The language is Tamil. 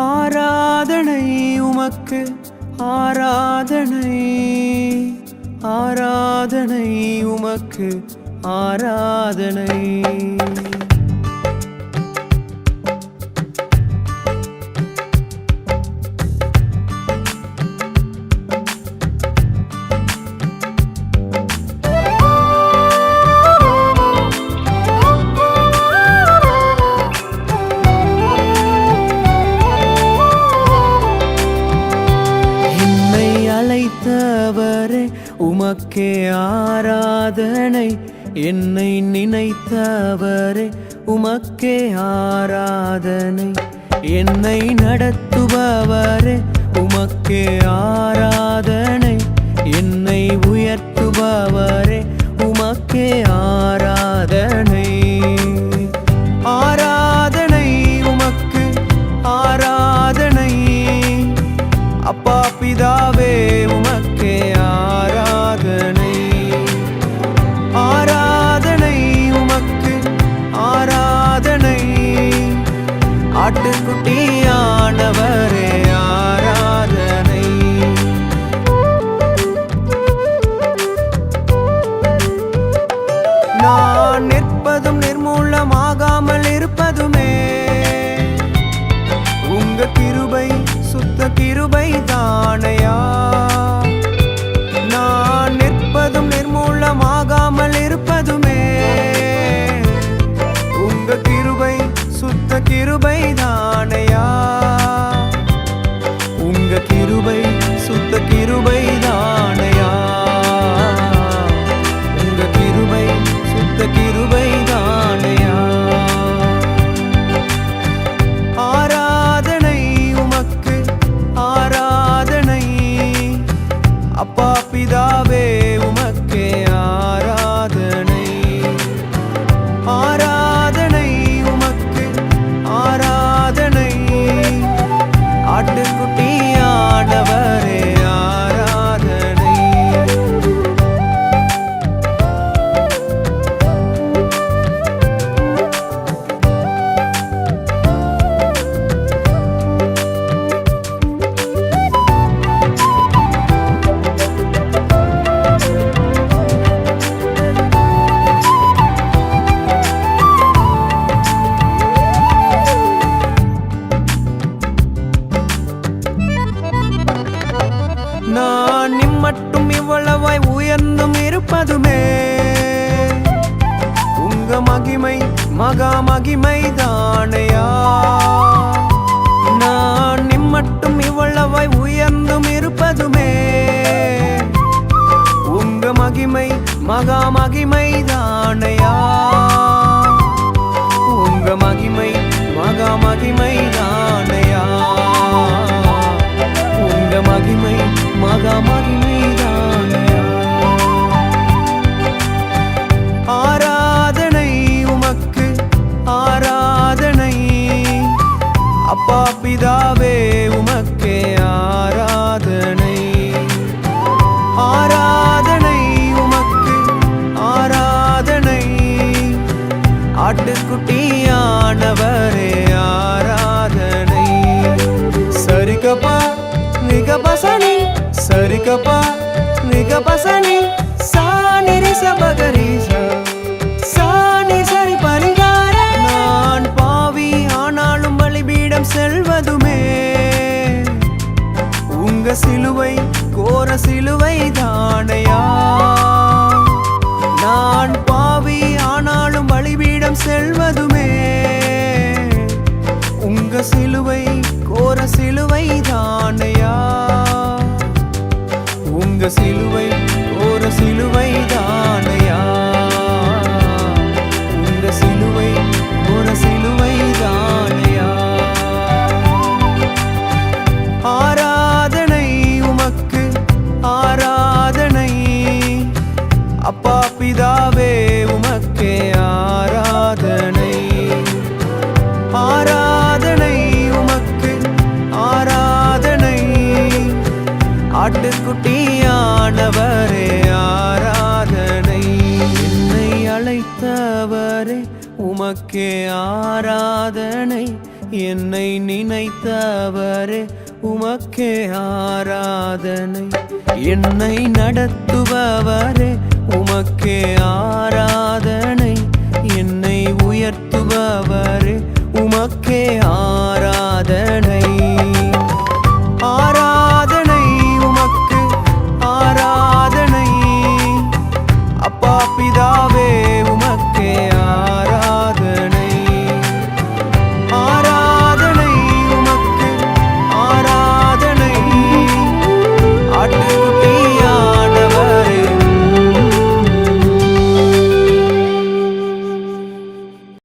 ஆராதனை உமக்கு ஆராதனை ஆராதனை உமக்கு ஆராதனை. அழைத்தவரே உமக்கே ஆராதனை. என்னை நினைத்தவரே உமக்கே ஆராதனை. என்னை நடத்துபவரே உமக்கே ஆராதனை. என்னை உயர்த்துபவரே உமக்கே ஆராதனை. கிருபை சுத்த கிருபை தானையா? அப்பா பிதாவே இவ்வளவாய் உயர்ந்தும் இருப்பதுமே. உங்க மகிமை மகா மகிமை தானையா? நான் நிம்மட்டும் இவ்வளவாய் உயர்ந்தும் இருப்பதுமே. உங்க மகிமை மகா மகிமை தானையா? உங்க மகிமை மகா மகிமை நிகபசனி சரிகப்பா சாணி ரிச சபகரீச சாணி சரி பரிகார நான் பாவி ஆனாலும் பலிபீடம் செல்வதுமே. உங்க சிலுவை கோர சிலுவை தானையா? நான் பாவி ஆனாலும் பலிபீடம் செல்வ உமக்கே ஆராதனை என்னை நினைத்தவரே உமக்கே ஆராதனை. என்னை நடத்துபவரே உமக்கு